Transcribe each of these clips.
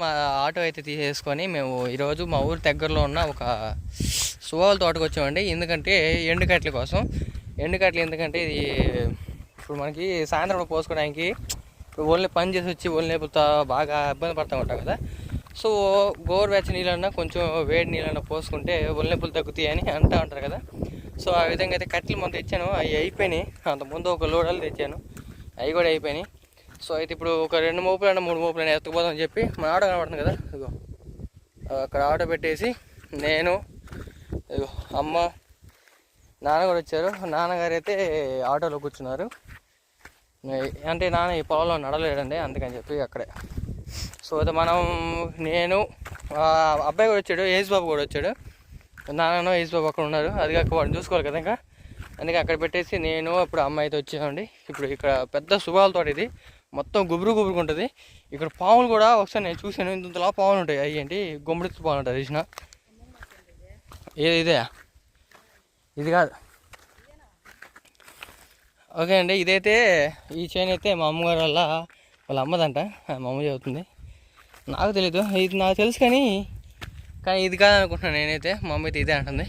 మా ఆటో అయితే తీసేసుకొని మేము ఈరోజు మా ఊరి దగ్గరలో ఉన్న ఒక సువాల తోటకు వచ్చామండి. ఎందుకంటే ఎండుకట్ల కోసం. ఎండుకట్లు ఎందుకంటే ఇది ఇప్పుడు మనకి సాయంత్రం పోసుకోవడానికి ఇప్పుడు ఓన్లీ పని చేసి వచ్చి ఒళ్ళు లేకపోతే బాగా ఇబ్బంది పడుతూ ఉంటాం కదా. సో గోరువెచ్చ నీళ్ళన్నా కొంచెం వేడి నీళ్ళన్నా పోసుకుంటే ఒళ్ళనొప్పులు తగ్గుతాయి అని అంటూ ఉంటారు కదా. సో ఆ విధంగా అయితే కట్టెలు మొత్తం తెచ్చాను. అవి అయిపోయినాయి. అంత ముందు ఒక లోడలు తెచ్చాను. అవి కూడా అయిపోయినాయి. సో అయితే ఇప్పుడు ఒక రెండు మోపులు అయినా మూడు మోపులు అయినా ఎత్తుకుపోదామని చెప్పి మన ఆటో కనబడుతుంది కదా ఇదిగో. అక్కడ ఆటో పెట్టేసి నేను ఇదిగో అమ్మ నాన్న కూడా వచ్చారు. నాన్నగారు అయితే ఆటోలో కూర్చున్నారు. అంటే నాన్న ఈ పొలంలో నడలేడండి అందుకని చెప్పి అక్కడే. సో అయితే మనం నేను అబ్బాయి కూడా వచ్చాడు ఏజ్ బాబు కూడా వచ్చాడు. నాన్న ఏజ్ బాబు అక్కడ ఉన్నారు. అది కాక వాడిని చూసుకోవాలి కదా ఇంకా. అందుకే అక్కడ పెట్టేసి నేను అప్పుడు అమ్మాయి అయితే వచ్చామండి ఇప్పుడు ఇక్కడ పెద్ద సుగాలతో ఇది. మొత్తం గుబురు గుబురుగా ఉంటుంది. ఇక్కడ పాములు కూడా ఒకసారి నేను చూశాను. ఇంతలా పాములు ఉంటాయి. అవి ఏంటి? గుమ్మడి పాములు ఉంటాయి చూసిన? ఏది ఇదే? ఇది కాదు. ఓకే అండి ఇదైతే ఈ చైన్ అయితే మా అమ్మగారు వల్ల వాళ్ళ అమ్మదంట. మా అమ్మ చెబుతుంది నాకు తెలీదు. ఇది నాకు తెలుసు కానీ కానీ ఇది కాదు అనుకుంటున్నాను నేనైతే. మా అమ్మ అయితే ఇదే అంటుంది.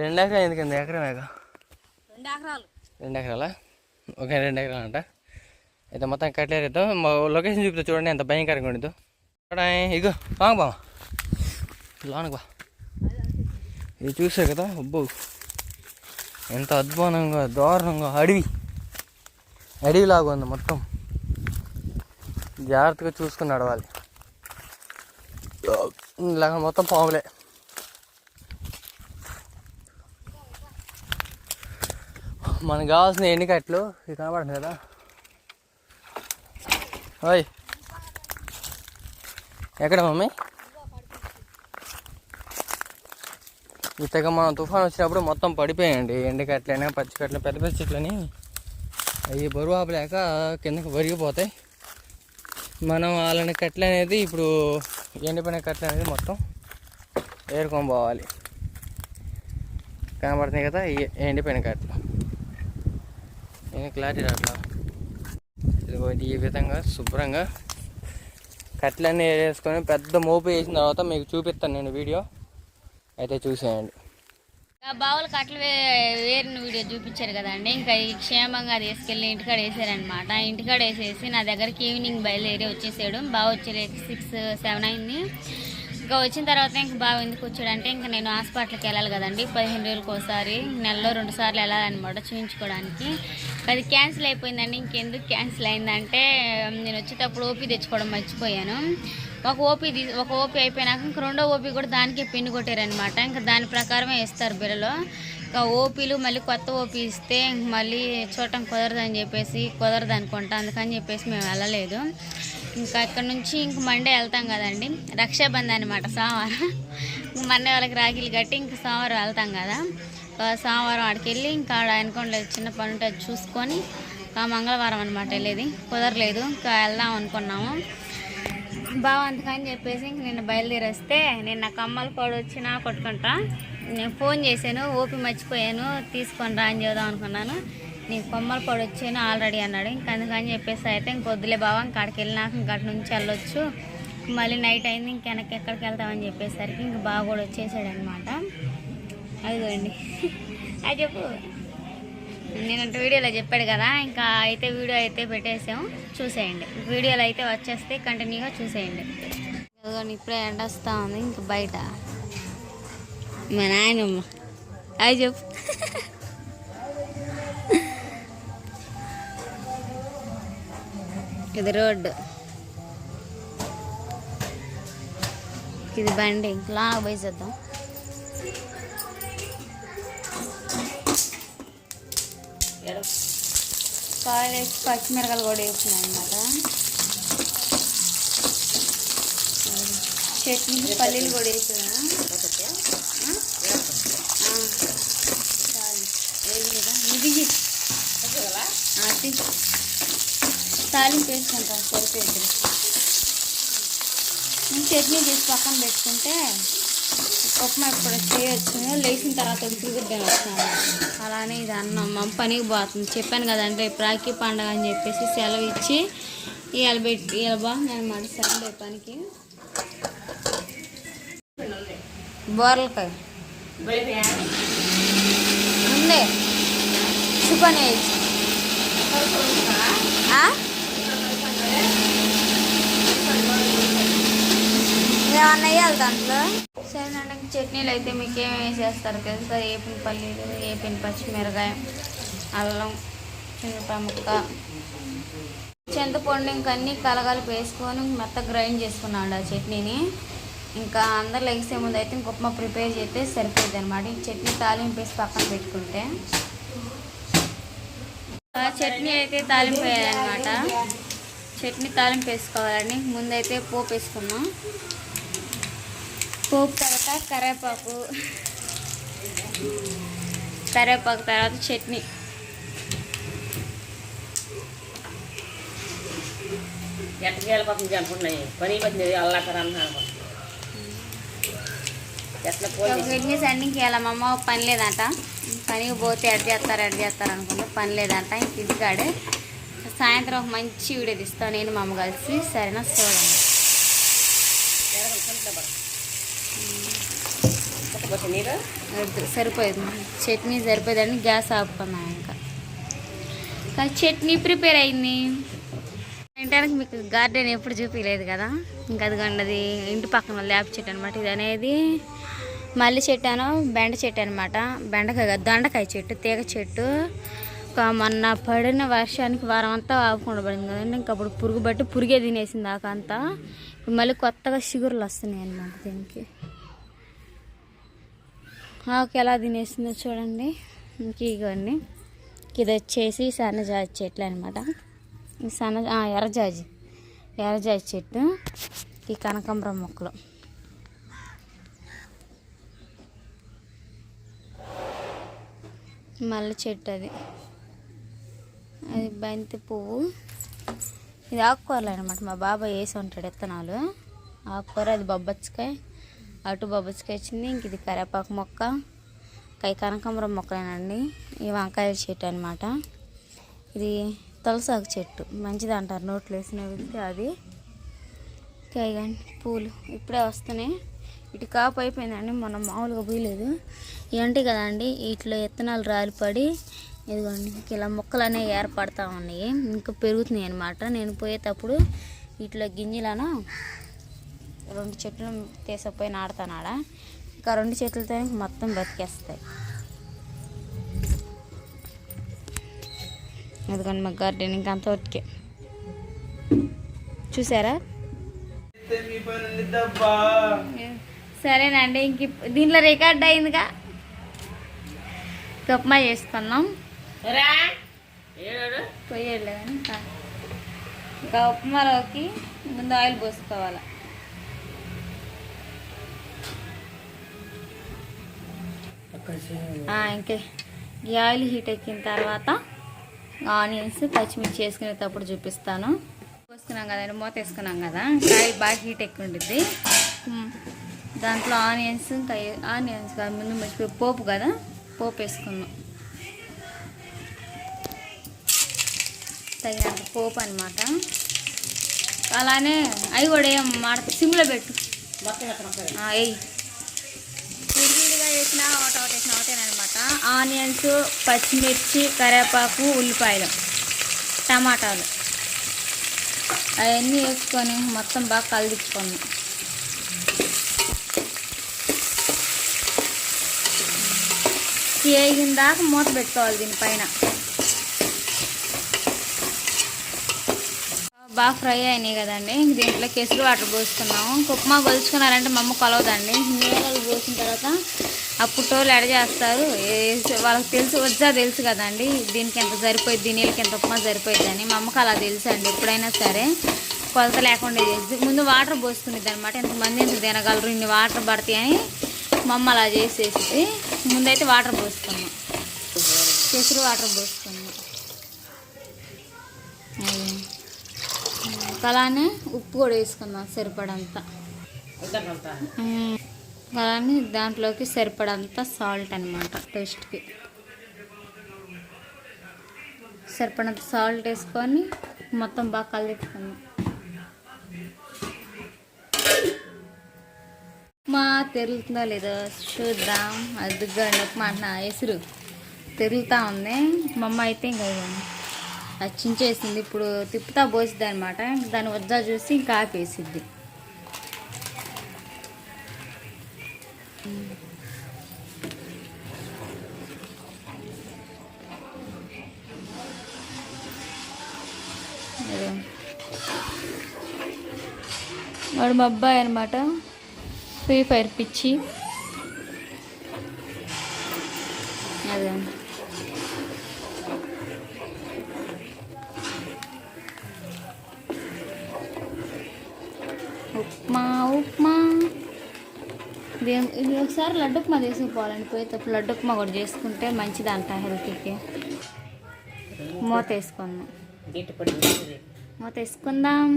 రెండు ఎకరాలు ఎందుకండి? రెండు ఎకరాలు. రెండు ఎకరాలా? ఓకే రెండు ఎకరాలు అంట అయితే మొత్తం కట్టలేరు మా లొకేషన్ చూపితే చూడండి ఎంత భయంకరంగా ఉండదు ఇక్కడ ఇగో వాంగ బా లోనకు బా. ఇది చూసావు కదా? అబ్బో. ఎంత అద్భుతంగా దారుణంగా అడవి. అడవిలాగా ఉంది మొత్తం. జాగ్రత్తగా చూసుకుని నడవాలి. ఇలాగ మొత్తం పాములే. మనకు కావాల్సిన ఎన్ని కట్లు ఇది కనబడుతుంది కదా? ఓయ్. ఎక్కడ మమ్మీ? ఈ తెగ మనం తుఫాన్ వచ్చినప్పుడు మొత్తం పడిపోయాయండి. ఎండుకట్లైనా పచ్చికట్లు పెద్ద పెద్ద చెట్లని. అవి బరువు ఆపలేక కిందకి వరిగిపోతాయి. మనం అలాంటి కట్లు అనేది ఇప్పుడు ఎండిపోయిన కట్లు అనేది మొత్తం ఏరుకొని పోవాలి. కనబడుతున్నాయి కదా ఎండిపోయిన కట్లు నేను క్లారిటీ రాట్లా ఇదిగో ఈ విధంగా శుభ్రంగా కట్లన్నీ వేసుకొని పెద్ద మోపు వేసిన తర్వాత మీకు చూపిస్తాను నేను వీడియో. అయితే చూసేయండి. బావులు కట్టలు వే వేరిన వీడియో చూపించారు కదండి ఇంకా క్షేమంగా తీసుకెళ్ళి ఇంటికాడ వేసారనమాట ఇంటికాడ వేసేసి నా దగ్గరికి ఈవినింగ్ బయలుదేరి వచ్చేసాడు. బాగా వచ్చేసరికి సిక్స్ సెవెన్ అయింది. ఇంకా వచ్చిన తర్వాత ఇంక బాగా ఎందుకు వచ్చాడంటే ఇంకా నేను హాస్పిటల్కి వెళ్ళాలి కదండి. పదిహేను రోజులకు ఒకసారి నెలలో రెండు సార్లు వెళ్ళాలన్నమాట చూపించుకోవడానికి అది క్యాన్సిల్ అయిపోయిందండి. ఇంకెందుకు క్యాన్సిల్ అయిందంటే నేను వచ్చేటప్పుడు ఓపీ తెచ్చుకోవడం మర్చిపోయాను. ఒక ఓపీ తీ- ఒక ఓపీ అయిపోయినాక ఇంక రెండో ఓపీ కూడా దానికే పిన్ కొట్టారనమాట ఇంకా దాని ప్రకారమే ఇస్తారు బిల్లలో ఇంకా ఓపీలు మళ్ళీ కొత్త ఓపీ ఇస్తే మళ్ళీ చూడటం కుదరదని చెప్పేసి కుదరదు అనుకుంటా అందుకని చెప్పేసి మేము వెళ్ళలేదు. ఇంకా అక్కడ నుంచి ఇంక మండే వెళ్తాం కదండి. రక్షాబంధన్ అనమాట సోమవారం. మండే వాళ్ళకి రాఖీలు కట్టి ఇంక సోమవారం వెళ్తాం కదా. సోమవారం ఆడికి వెళ్ళి ఇంకా ఆడ అనుకోండి చిన్న పని ఉంటే చూసుకొని మంగళవారం అనమాట వెళ్ళేది. కుదరలేదు. ఇంకా వెళ్దాం అనుకున్నాము. బావ అందుకని చెప్పేసి ఇంక నిన్న బయలుదేరేస్తే నా కమ్మల కూడా వచ్చినా కొట్టుకుంటా. నేను ఫోన్ చేశాను ఓపి మర్చిపోయాను తీసుకొని రా అని చెబుదాం అనుకున్నాను. నీకు కొమ్మలు పడొచ్చాను ఆల్రెడీ అన్నాడు. ఇంక అందుకని చెప్పేసి అయితే ఇంక వద్దులే బావ ఇంక అక్కడికి వెళ్ళినాక ఇంకటి నుంచి వెళ్ళొచ్చు. మళ్ళీ నైట్ అయింది ఇంక వెనక్కి ఎక్కడికి వెళ్తామని చెప్పేసరికి ఇంక బావ కూడా వచ్చేసాడు అనమాట అదిగోండి. అది చెప్పు. నేనంటే వీడియోలో చెప్పాడు కదా ఇంకా అయితే వీడియో అయితే పెట్టేసాము చూసేయండి. వీడియోలో అయితే వచ్చేస్తే కంటిన్యూగా చూసేయండి. ఇప్పుడే ఎండ వస్తూ ఉంది ఇంక బయట. మా నాయనమ్మ. అది చెప్పు. ఇది రోడ్డు ఇది బండి. లాగా పోయి చేద్దాం. కాయలు వేసి పచ్చిమిరకాయలు కూడా వేసినాయి అనమాట చట్నీ పల్లీలు కూడా వేసినా. ఇది తాలింపు వేసుకుంటాం సరిపోయింది చట్నీ చేసి పక్కన పెట్టుకుంటే ఉప్మా ఇప్పుడు చేయొచ్చు లేచిన తర్వాత ఉడికిద్దాం వచ్చినాను అలానే ఇది అన్నం. మా పనికి పోతుంది. చెప్పాను కదండి రేపు రాఖీ పండగ అని చెప్పేసి సెలవు ఇచ్చి ఇవాళ పెట్టి ఇవాళ బాగుంది మాట సండే పనికి. బోర్లకాయ. ఉంది. చికెన్ అన్నయ్య ఏమన్నా వేయాలి దాంట్లో సరేనండి చట్నీలు అయితే మీకు ఏమి వేసేస్తారు తెలుసా ఏపిన పల్లీలు ఏపిన పచ్చిమిరకాయ అల్లం చింతపా ముక్క. చింతపండు ఇంకా అన్ని కలగలిపి వేసుకొని మెత్త గ్రైండ్ చేసుకున్నాడు ఆ చట్నీని. ఇంకా అందరు లెగిసే ముందు అయితే ఇంక ఉప్మా ప్రిపేర్ చేస్తే సరిపోద్ది అనమాట ఈ చట్నీ తాలింపు వేసి పక్కన పెట్టుకుంటే. చట్నీ అయితే తాలింపు వేయాలన్నమాట చట్నీ తాలింపు వేసుకోవాలండి. ముందైతే పోపు వేసుకున్నాం పోపు తర్వాత కరివేపాకు. కరివేపాకు తర్వాత చట్నీ. ఎట్ట చేయాలి పాపం పని ఎట్లా మా అమ్మ పని లేదంట. పనికి పోతే ఎడ్ చేస్తారు ఎడ్ చేస్తారు అనుకుంటే పని లేదంట. ఇంక ఇంటికాడే సాయంత్రం ఒక మంచి వీడియో తీస్తాను నేను మా అమ్మ కలిసి సరేనా? చూడండి సరిపోయేది. చట్నీ సరిపోయిందని గ్యాస్ ఆపుకున్నాను ఇంకా. కానీ చట్నీ ప్రిపేర్ అయింది. తినడానికి మీకు గార్డెన్ ఎప్పుడు చూపించలేదు కదా? ఇంకా అదిగోండి అది ఇంటి పక్కన లేప చెట్టు అనమాట ఇది అనేది మల్లి చెట్టు బెండ చెట్టు అనమాట బెండకాయ దొండకాయ చెట్టు తీగ చెట్టు. ఒక మొన్న పడిన వర్షానికి వారం అంతా ఆపుకుండా పడింది కదండి. ఇంకా అప్పుడు పురుగు బట్టి పురుగే తినేసింది ఆకంతా మళ్ళీ కొత్తగా చిగురులు వస్తున్నాయి అన్నమాట దీనికి. ఆకు ఎలా తినేసిందో చూడండి. ఇంక ఇగోండి. ఇది వచ్చేసి సన్నజాజి చెట్లు అనమాట సన్న ఎర్రజాజి. ఎర్రజాజి చెట్టు. ఈ కనకాంబరం మొక్కలు. మల్లె చెట్టు అది. అది బంతి పువ్వు. ఇది ఆకుకూరలు అనమాట మా బాబాయ్ వేసి ఉంటాడు విత్తనాలు. ఆకుకూర అది బొబ్బచ్చకాయ. అటు బొబ్బచ్చకాయ వచ్చింది ఇంక ఇది కరేపాకు మొక్క. కై కనకాంబరం మొక్కలేనండి. ఈ వంకాయ చెట్టు అనమాట ఇది తులసాకు చెట్టు. మంచిది అంటారు నోట్లో వేసిన వెళ్తే అది. కాయగండి పూలు ఇప్పుడే వస్తున్నాయి. ఇటు కాపు అయిపోయిందండి. మనం మామూలుగా పోయలేదు. ఏంటి కదండి ఇట్లా విత్తనాలు రాలిపడి ఇదిగోండి ఇంక ఇలా మొక్కలు అనేవి ఏర్పడతా ఉన్నాయి. ఇంకా పెరుగుతున్నాయి అనమాట నేను పోయేటప్పుడు ఇట్లా గింజలను రెండు చెట్లు తీసపోయి నాడతానాడ ఇంకా రెండు చెట్లతో మొత్తం బతికేస్తాయి అదిగోండి మా గార్డెన్ ఇంకా అంత వరకే చూసారా? సరేనండి ఇంక దీంట్లో రికార్డ్ అయిందిగా. గప్మా చేసుకున్నాం రా. ఇంకా ఉప్మాలోకి ముందు ఆయిల్ పోసుకోవాలి. ఇంకే. ఈ ఆయిల్ హీట్ ఎక్కిన తర్వాత ఆనియన్స్ పచ్చిమిర్చి వేసుకునేటప్పుడు చూపిస్తాను. పోసుకున్నాం కదండి మూత వేసుకున్నాం కదా కాయ బాగా హీట్ ఎక్కువ ఉండిద్ది. దాంట్లో ఆనియన్స్ ఇంకా ఆనియన్స్ ముందు మర్చిపోయి పోపు కదా పోపు వేసుకున్నాం తగినంత పోపు అనమాట అలానే అవి కూడా ఏం మాట సిమ్లో పెట్టు. విడివిడిగా వేసిన ఒకటి ఒకటి వేసిన ఒకటేనమాట ఆనియన్స్ పచ్చిమిర్చి కరివేపాకు ఉల్లిపాయలు టమాటాలు. అవన్నీ వేసుకొని మొత్తం బాగా కలిదించుకున్నాం వేగిన దాకా మూత పెట్టుకోవాలి దీనిపైన. బాగా ఫ్రై అయినాయి కదండి. దీంట్లో కేసులు వాటర్ పోసుకున్నాము. ఉప్మా కొలుచుకున్నారంటే మా అమ్మ కొలవదండి. నీళ్ళు పోసిన తర్వాత అప్పుడు టోలు ఎడ చేస్తారు? వాళ్ళకి తెలుసు వచ్చా తెలుసు కదండి. దీనికి ఎంత సరిపోయింది నీళ్ళకి ఎంత ఉప్మా సరిపోయింది అని మా అమ్మకి అలా తెలుసు అండి. ఎప్పుడైనా సరే కొలత లేకుండా చేసి ముందు వాటర్ పోసుకునేది అనమాట ఎంతమంది ఎంత తినగలరు ఇన్ని వాటర్ పడతాయి అని మా అమ్మ అలా చేసేసి ముందైతే వాటర్ పోసుకున్నాం. కేసులు వాటర్ పోసుకున్నాం అది. అలానే ఉప్పు కూడా వేసుకుందాం సరిపడంత. అలానే దాంట్లోకి సరిపడంత సాల్ట్ అనమాట టేస్ట్కి. సరిపడంత సాల్ట్ వేసుకొని మొత్తం బాగా కలిపెట్టుకున్నాం ఉప్మా తెరులుతుందో లేదో చూద్దాం. అది అద్దుగాడు ఉప్మా అన్న ఎసురు తెరులుతా ఉంది. మా అమ్మ అయితే ఇంకా అది చించేసింది. ఇప్పుడు తిప్పుతా పోసిద్ది అనమాట దాని వద్ద చూసి ఇంకా ఆపేసిద్ది. వాడు మా అబ్బాయి అనమాట ఫ్రీ ఫైర్ పిచ్చి. ఇది ఇది ఒకసారి లడ్డు ఉప్మా తీసుకుపోవాలండి. పోయేటప్పుడు లడ్డు ఉప్మా కూడా చేసుకుంటే మంచిదంట హెల్త్కి. మూత వేసుకుందాం. మూత వేసుకుందాం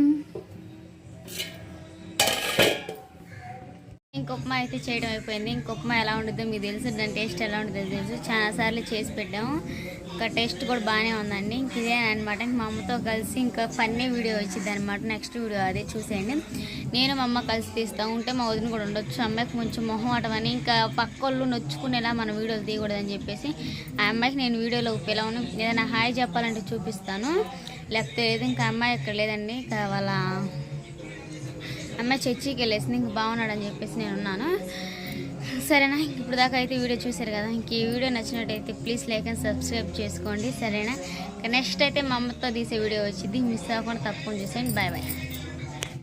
ఉప్మా అయితే చేయడం అయిపోయింది. ఇంక ఉప్మా ఎలా ఉంటుందో మీకు తెలుసు దాని టేస్ట్ ఎలా ఉంటుందో తెలుసు. చాలాసార్లు చేసి పెట్టాము. ఇంకా టేస్ట్ కూడా బాగానే ఉందండి. ఇంక ఇదే అనమాట మా అమ్మతో కలిసి ఇంకా ఫన్నీ వీడియో వచ్చింది అనమాట నెక్స్ట్ వీడియో అదే చూసేయండి. నేను మా అమ్మ కలిసి తీస్తా. ఉంటే మా వదిన కూడా ఉండొచ్చు. అమ్మాయికి కొంచెం మొహం అటవని ఇంకా పక్కోళ్ళు నొచ్చుకునేలా మన వీడియోలు తీయకూడదని చెప్పేసి ఆ అమ్మాయికి నేను వీడియోలో పిలవను ఏదైనా హాయ్ చెప్పాలంటే చూపిస్తాను. లేకపోతే లేదు ఇంకా అమ్మాయి ఇక్కడ లేదండి. ఇంకా వాళ్ళ అమ్మాయి చర్చికి వెళ్ళేసింది. ఇంక బాగున్నాడని చెప్పేసి నేను ఉన్నాను. సరేనా? ఇప్పుడు దాకా అయితే వీడియో చూశారు కదా? ఇంక ఈ వీడియో నచ్చినట్టయితే ప్లీజ్ లైక్ అండ్ సబ్స్క్రైబ్ చేసుకోండి. సరేనా? నెక్స్ట్ అయితే మా అమ్మతో తీసే వీడియో వచ్చింది. మిస్ అవ్వకుండా తప్పకుండా చూసేయండి. Bye bye.